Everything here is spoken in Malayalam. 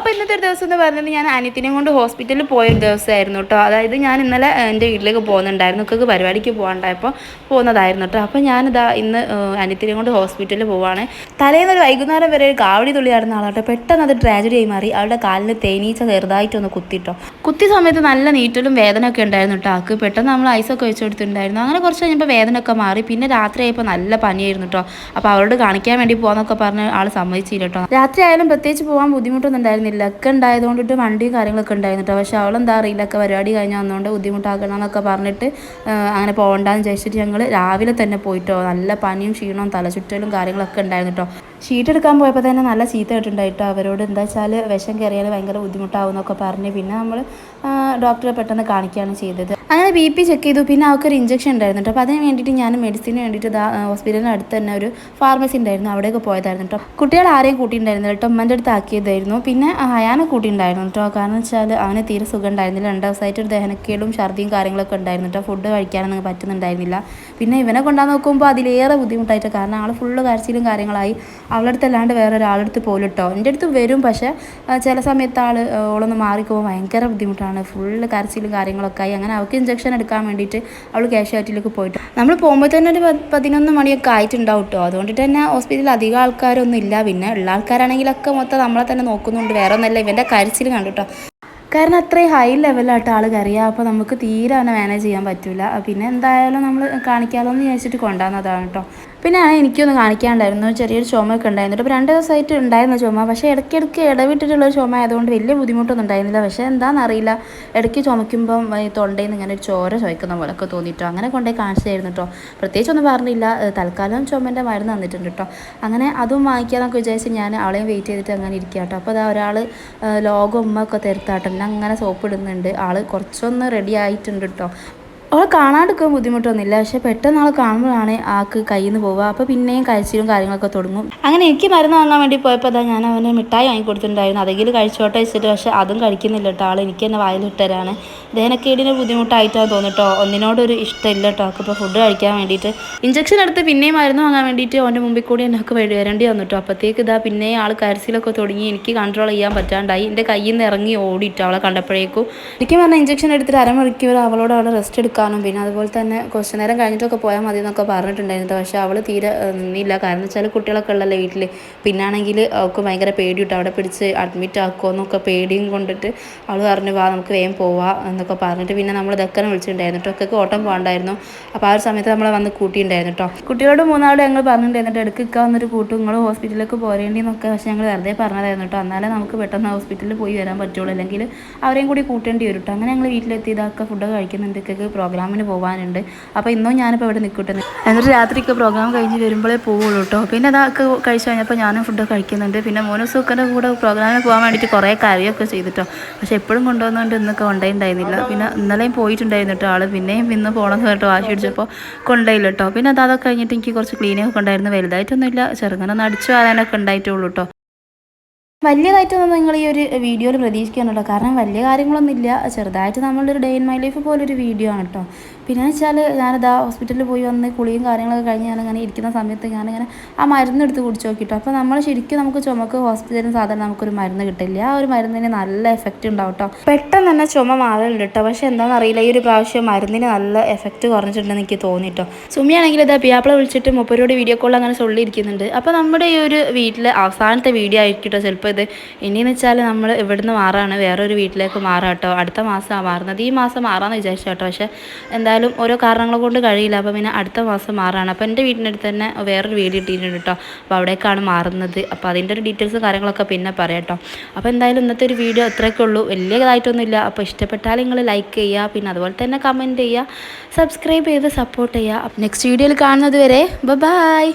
അപ്പോൾ ഇന്നത്തെ ഒരു ദിവസം എന്ന് പറഞ്ഞത് ഞാൻ അനിയത്തിനെയും കൊണ്ട് ഹോസ്പിറ്റലിൽ പോയൊരു ദിവസമായിരുന്നു കേട്ടോ അതായത് ഞാൻ ഇന്നലെ എന്റെ വീട്ടിലേക്ക് പോകുന്നുണ്ടായിരുന്നു. ഒക്കെ പരിപാടിക്ക് പോകാണ്ടായപ്പോൾ പോകുന്നതായിരുന്നു കേട്ടോ അപ്പോൾ ഞാനിതാ ഇന്ന് അനിയത്തിനെയും കൊണ്ട് ഹോസ്പിറ്റലിൽ പോവാണ്. തലേന്ന് ഒരു വൈകുന്നേരം വരെ ഒരു കാവടി തുള്ളി നടന്ന ആളാട്ടോ പെട്ടെന്ന് അത് ട്രാജഡി ആയി മാറി. അവളുടെ കാലിന് തേനീച്ച ചെറുതായിട്ടൊന്ന് കുത്തിട്ടോ കുത്തിയ സമയത്ത് നല്ല നീറ്റലും വേദനയൊക്കെ ഉണ്ടായിരുന്നു കേട്ടോ ആൾക്ക്. പെട്ടെന്ന് നമ്മൾ ഐസൊക്കെ വെച്ച് കൊടുത്തിട്ടുണ്ടായിരുന്നു. അങ്ങനെ കുറച്ച് കഴിഞ്ഞപ്പോൾ വേദന ഒക്കെ മാറി. പിന്നെ രാത്രി ആയപ്പോൾ നല്ല പനിയായിരുന്നു കേട്ടോ അപ്പോൾ അവളോട് കാണിക്കാൻ വേണ്ടി പോകാന്നൊക്കെ പറഞ്ഞ് ആൾ സമ്മതിച്ചില്ല കേട്ടോ രാത്രി ആയാലും പ്രത്യേകിച്ച് പോകാൻ ബുദ്ധിമുട്ടൊന്നും ഉണ്ടായിരുന്നില്ല. ഒക്കെ ഉണ്ടായതുകൊണ്ടിട്ട് വണ്ടിയും കാര്യങ്ങളൊക്കെ ഉണ്ടായിരുന്നു കേട്ടോ പക്ഷെ അവളെന്താ അറിയില്ല. ഒക്കെ പരിപാടി കഴിഞ്ഞ് വന്നുകൊണ്ട് ബുദ്ധിമുട്ടാക്കണം എന്നൊക്കെ പറഞ്ഞിട്ട് അങ്ങനെ പോകണ്ടെന്ന് വിചാരിച്ചിട്ട് ഞങ്ങൾ രാവിലെ തന്നെ പോയിട്ടോ. നല്ല പനിയും ക്ഷീണവും തലചുറ്റലും കാര്യങ്ങളൊക്കെ ഉണ്ടായിരുന്നു കേട്ടോ ഷീറ്റ് എടുക്കാൻ പോയപ്പോൾ തന്നെ നല്ല ചീത്ത കേട്ടിട്ടുണ്ടായിട്ടോ. അവരോട് എന്താ വെച്ചാൽ വിഷം കയറിയാൽ ഭയങ്കര ബുദ്ധിമുട്ടാവും എന്നൊക്കെ പറഞ്ഞ് പിന്നെ നമ്മൾ ഡോക്ടറെ പെട്ടെന്ന് കാണിക്കുകയാണ് ചെയ്തത്. അങ്ങനെ ബി പി ചെക്ക് ചെയ്തു. പിന്നെ അവൾക്കൊരു ഇഞ്ചക്ഷൻ ഉണ്ടായിരുന്നു കേട്ടോ അപ്പോൾ അതിന് വേണ്ടിയിട്ട് ഞാൻ മെഡിസിന് വേണ്ടിയിട്ട് ഹോസ്പിറ്റലിന് അടുത്ത് തന്നെ ഒരു ഫാർമസി ഉണ്ടായിരുന്നു. അവിടെയൊക്കെ പോയതായിരുന്നു കേട്ടോ കുട്ടികൾ ആരെയും കൂട്ടിയിട്ടുണ്ടായിരുന്നു കേട്ടോ ഉമ്മന്റെ അടുത്ത് ആക്കിയതായിരുന്നു. പിന്നെ അയാനെ കൂട്ടിയിട്ടുണ്ടായിരുന്നു കേട്ടോ കാരണം വെച്ചാൽ അവന് തീരെ സുഖം ഉണ്ടായിരുന്നില്ല. രണ്ട് ദിവസമായിട്ട് ഒരു ദഹനക്കേടും ഛർദിയും കാര്യങ്ങളൊക്കെ ഉണ്ടായിരുന്നു കേട്ടോ ഫുഡ് കഴിക്കാനൊന്നും പറ്റുന്നുണ്ടായിരുന്നില്ല. പിന്നെ ഇവനെ കൊണ്ടാ നോക്കുമ്പോൾ അതിലേറെ ബുദ്ധിമുട്ടായിട്ട് കാരണം ആൾ ഫുള്ള് കരച്ചിലും കാര്യങ്ങളായി. അവളുടെ അടുത്ത് അല്ലാണ്ട് വേറെ ഒരാളടുത്ത് പോലും കേട്ടോ എന്റെ അടുത്ത് വരും. പക്ഷേ ചില സമയത്ത് ആൾ ഓളൊന്ന് മാറിക്കുമ്പോൾ ഭയങ്കര ബുദ്ധിമുട്ടാണ്. ഫുള്ള് കരച്ചിലും കാര്യങ്ങളൊക്കെ ആയി. അങ്ങനെ അവൾക്ക് ഇഞ്ചക്ഷൻ എടുക്കാൻ വേണ്ടിയിട്ട് അവൾ ക്യാഷ്വാലിറ്റിയിലേക്ക് പോയിട്ട്. നമ്മൾ പോകുമ്പോൾ തന്നെ ഒരു പതിനൊന്ന് മണിയൊക്കെ ആയിട്ടുണ്ടാവും കേട്ടോ അതുകൊണ്ടിട്ട് തന്നെ ഹോസ്പിറ്റലിൽ അധികം ആൾക്കാരൊന്നും ഇല്ല. പിന്നെ ഉള്ള ആൾക്കാരാണെങ്കിലൊക്കെ മൊത്തം നമ്മളെ തന്നെ നോക്കുന്നുണ്ട്. വേറെ ഒന്നല്ല. ഇവന്റെ കരച്ചിൽ കണ്ടു കേട്ടോ കാരണം അത്രയും ഹൈ ലെവലായിട്ട് ആൾ കറിയാം അപ്പോൾ നമുക്ക് തീരെ അവനെ മാനേജ് ചെയ്യാൻ പറ്റില്ല പിന്നെ എന്തായാലും നമ്മൾ കാണിക്കാമല്ലോ എന്ന് വിചാരിച്ചിട്ട് കൊണ്ടുവന്നതാണ് കേട്ടോ പിന്നെ എനിക്കൊന്ന് കാണിക്കാണ്ടായിരുന്നു ചെറിയൊരു ചുമയൊക്കെ ഉണ്ടായിരുന്നു അപ്പോൾ രണ്ട് ദിവസമായിട്ട് ഉണ്ടായിരുന്ന ചുമ. പക്ഷേ ഇടയ്ക്കിടയ്ക്ക് ഇടവിട്ടിട്ടുള്ള ചുമ ആയതുകൊണ്ട് വലിയ ബുദ്ധിമുട്ടൊന്നും ഉണ്ടായിരുന്നില്ല. പക്ഷേ എന്താണെന്നറിയില്ല ഇടയ്ക്ക് ചുമയ്ക്കുമ്പം ഈ തൊണ്ടയിൽ നിന്ന് ഇങ്ങനെ ഒരു ചോര ചോദിക്കുന്ന പോലൊക്കെ തോന്നിയിട്ടോ. അങ്ങനെ കൊണ്ടേ കാണിച്ചായിരുന്നു കേട്ടോ. പ്രത്യേകിച്ചൊന്നും പറഞ്ഞില്ല. തൽക്കാലം ചുമന്റെ മരുന്ന് തന്നിട്ടുണ്ട് കേട്ടോ. അങ്ങനെ അതും വാങ്ങിക്കാന്നൊക്കെ വിചാരിച്ച് ഞാൻ അവളെയും വെയിറ്റ് ചെയ്തിട്ട് അങ്ങനെ ഇരിക്കുക കേട്ടോ. അപ്പോൾ അതാ ഒരാൾ ലോകം ഒക്കെ തരുത്താട്ടോ. അങ്ങനെ സോപ്പ് ഇടുന്നുണ്ട്. ആൾ കുറച്ചൊന്ന് റെഡി ആയിട്ടുണ്ട് കേട്ടോ. അവളെ കാണാണ്ടിരിക്കാൻ ബുദ്ധിമുട്ടൊന്നുമില്ല. പക്ഷെ പെട്ടെന്ന് ആൾ കാണുമ്പോഴാണ് ആൾക്ക് കയ്യിൽ നിന്ന് പോവുക. അപ്പോൾ പിന്നെയും കഴിച്ചിലും കാര്യങ്ങളൊക്കെ തുടങ്ങും. അങ്ങനെ എനിക്ക് മരുന്ന് വാങ്ങാൻ വേണ്ടി പോയപ്പോൾ അതാ ഞാൻ അവന് മിഠായി വാങ്ങി കൊടുത്തിട്ടുണ്ടായിരുന്നു. അതെങ്കിലും കഴിച്ചോട്ടെ വെച്ചിട്ട് പക്ഷെ അതും കഴിക്കുന്നില്ല കേട്ടോ. ആൾ എനിക്ക് തന്നെ വായിലിട്ടരാണ് ദഹനക്കേടിന് ബുദ്ധിമുട്ടായിട്ടാണ് തോന്നിട്ടോ. ഒന്നിനോടൊരു ഇഷ്ടമില്ല കേട്ടോ. ഇപ്പോൾ ഫുഡ് കഴിക്കാൻ വേണ്ടിയിട്ട്. ഇഞ്ചക്ഷൻ എടുത്ത് പിന്നെയും മരുന്ന് വാങ്ങാൻ വേണ്ടിയിട്ട് അവന്റെ മുമ്പിൽ കൂടി എന്നൊക്കെ വരേണ്ടി വന്നു കേട്ടോ അപ്പോഴത്തേക്ക് ഇതാ പിന്നെയും ആൾ കരച്ചിലൊക്കെ തുടങ്ങി എനിക്ക് കൺട്രോൾ ചെയ്യാൻ പറ്റാണ്ടായി. എന്റെ കയ്യിൽ നിന്ന് ഇറങ്ങി ഓടിയിട്ട് അവളെ കണ്ടപ്പോഴേക്കും. എനിക്ക് പറഞ്ഞാൽ ഇഞ്ചക്ഷൻ എടുത്തിട്ട് അരമണിക്കൂർ അവളോട് അവളെ റെസ്റ്റ് എടുക്കാൻ എടുക്കാനും പിന്നെ അതുപോലെ തന്നെ കുറച്ച് നേരം കഴിഞ്ഞിട്ടൊക്കെ പോയാൽ മതി എന്നൊക്കെ പറഞ്ഞിട്ടുണ്ടായിരുന്നു. പക്ഷേ അവൾ തീരെ നിന്നില്ല. കാരണം വെച്ചാൽ കുട്ടികളൊക്കെ ഉള്ളല്ലേ വീട്ടിൽ പിന്നാണെങ്കിൽ അവൾക്ക് ഭയങ്കര പേടി കിട്ടും അവിടെ പിടിച്ച് അഡ്മിറ്റ് ആക്കുമോ എന്നൊക്കെ പേടിയും കൊണ്ടിട്ട് അവൾ പറഞ്ഞു വാ നമുക്ക് വേഗം പോവാം എന്നൊക്കെ പറഞ്ഞിട്ട് പിന്നെ നമ്മൾ ഇതൊക്കെ വിളിച്ചിട്ടുണ്ടായിരുന്നു. ഒക്കെ ഓട്ടം പോകണ്ടായിരുന്നു. അപ്പോൾ ആ ഒരു സമയത്ത് നമ്മളെ വന്ന് കൂട്ടിയിട്ടുണ്ടായിരുന്നു കേട്ടോ. കുട്ടികളോട് മൂന്നാളും ഞങ്ങൾ പറഞ്ഞിട്ടുണ്ടായിരുന്നു എടുക്കുക വന്നൊരു കൂട്ടും. നിങ്ങൾ ഹോസ്പിറ്റലിലേക്ക് പോരേണ്ടി എന്നൊക്കെ പക്ഷേ ഞങ്ങൾ വെറുതെ പറഞ്ഞതായിരുന്നു കേട്ടോ. എന്നാലേ നമുക്ക് പെട്ടെന്ന് ഹോസ്പിറ്റലിൽ പോയി വരാൻ പറ്റുള്ളൂ. അല്ലെങ്കിൽ അവരെയും കൂടി കൂട്ടേണ്ടി വരും കേട്ടോ. അങ്ങനെ ഞങ്ങൾ വീട്ടിലെത്തി. ഇതൊക്കെ ഫുഡ് കഴിക്കുന്നുണ്ട്. പ്രോഗ്രാമിന് പോകാനുണ്ട് അപ്പോൾ ഇന്നും ഞാനിപ്പോൾ ഇവിടെ നിൽക്കട്ടെ. എന്നിട്ട് രാത്രിക്ക് പ്രോഗ്രാം കഴിഞ്ഞ് വരുമ്പോഴേ പോവുള്ളൂ കേട്ടോ പിന്നെ അതൊക്കെ കഴിച്ച് കഴിഞ്ഞപ്പോൾ ഞാനും ഫുഡ് കഴിക്കുന്നുണ്ട്. പിന്നെ മോനു സൂക്കന്റെ കൂടെ പ്രോഗ്രാമിന് പോകാൻ വേണ്ടിയിട്ട് കുറേ കാര്യമൊക്കെ ചെയ്തിട്ടോ. പക്ഷേ എപ്പോഴും കൊണ്ടുവന്നുകൊണ്ട് ഇന്നൊക്കെ കൊണ്ടുണ്ടായിരുന്നില്ല പിന്നെ ഇന്നലെയും പോയിട്ടുണ്ടായിരുന്നു കേട്ടോ ആൾ പിന്നെയും ഇന്ന് പോകണമെന്ന് കേട്ടോ വാശി പിടിച്ചപ്പോൾ കൊണ്ടുപോയില്ല കേട്ടോ പിന്നെ അത് അതൊക്കെ കഴിഞ്ഞിട്ട് എനിക്ക് കുറച്ച് ക്ലീനിങ് ഒക്കെ ഉണ്ടായിരുന്നു വലുതായിട്ടൊന്നുമില്ല. ചെറുങ്ങനെ ഒന്ന് അടിച്ചു വരാനൊക്കെ ഉണ്ടായിട്ടുള്ളൂ കേട്ടോ വലിയതായിട്ടൊന്നും നിങ്ങൾ ഈ ഒരു വീഡിയോയിൽ പ്രതീക്ഷിക്കാനുള്ളൂ കാരണം വലിയ കാര്യങ്ങളൊന്നും ഇല്ല. ചെറുതായിട്ട് ഒരു ഡേ ഇൻ മൈ ലൈഫ് പോലൊരു വീഡിയോ ആണ് കേട്ടോ പിന്നെ വെച്ചാൽ ഞാനിതാ ഹോസ്പിറ്റലിൽ പോയി വന്ന് കുളിയും കാര്യങ്ങളൊക്കെ കഴിഞ്ഞ് ഞാനിങ്ങനെ ഇരിക്കുന്ന സമയത്ത് ഞാനിങ്ങനെ ആ മരുന്ന് എടുത്ത് കുടിച്ച് നോക്കിട്ടോ. അപ്പോൾ നമ്മൾ ശരിക്കും നമുക്ക് ചുമക്ക് ഹോസ്പിറ്റലിൽ സാധാരണ നമുക്കൊരു മരുന്ന് കിട്ടില്ല. ആ ഒരു മരുന്നിന് നല്ല എഫക്റ്റ് ഉണ്ടാവും കേട്ടോ പെട്ടെന്ന് തന്നെ ചുമ മാറലുണ്ട് കേട്ടോ പക്ഷേ എന്താണെന്ന് അറിയില്ല. ഈ ഒരു പ്രാവശ്യം മരുന്നിന് നല്ല എഫക്റ്റ് കുറഞ്ഞിട്ടുണ്ടെന്ന് എനിക്ക് തോന്നിട്ടോ. സുമിയാണെങ്കിൽ ഇതാ പിയാപ്പിളെ വിളിച്ചിട്ട് മുപ്പരോട് വീഡിയോ കോൾ അങ്ങനെ ചൊല്ലിയിരിക്കുന്നുണ്ട്. അപ്പോൾ നമ്മുടെ ഈ ഒരു വീട്ടിലെ അവസാനത്തെ വീഡിയോ ആയിരിക്കും കേട്ടോ ചിലപ്പോൾ ഇത് ഇനിയെന്ന് വെച്ചാൽ നമ്മൾ ഇവിടുന്ന് മാറാണ്. വേറൊരു വീട്ടിലേക്ക് മാറാം കേട്ടോ. അടുത്ത മാസമാണ് മാറുന്നത്. ഈ മാസം മാറാമെന്ന് വിചാരിച്ചു കേട്ടോ. പക്ഷേ എന്തായാലും ഓരോ കാരണങ്ങൾ കൊണ്ട് കഴിയില്ല. അപ്പോൾ പിന്നെ അടുത്ത മാസം മാറാണ്. അപ്പോൾ എന്റെ വീടിന്റെ അടുത്ത് തന്നെ വേറൊരു വീട് കിട്ടിയിട്ടുണ്ട് കേട്ടോ. അപ്പോൾ അവിടേക്കാണ് മാറുന്നത്. അപ്പോൾ അതിന്റെ ഒരു ഡീറ്റെയിൽസും കാര്യങ്ങളൊക്കെ പിന്നെ പറയാം കേട്ടോ. അപ്പോൾ എന്തായാലും ഇന്നത്തെ ഒരു വീഡിയോ അത്രയൊക്കെ ഉള്ളൂ. വലിയതായിട്ടൊന്നുമില്ല അപ്പോൾ ഇഷ്ടപ്പെട്ടാൽ നിങ്ങൾ ലൈക്ക് ചെയ്യുക. പിന്നെ അതുപോലെ തന്നെ കമന്റ് ചെയ്യുക. സബ്സ്ക്രൈബ് ചെയ്ത് സപ്പോർട്ട് ചെയ്യുക. നെക്സ്റ്റ് വീഡിയോയിൽ കാണുന്നത് വരെ ബൈ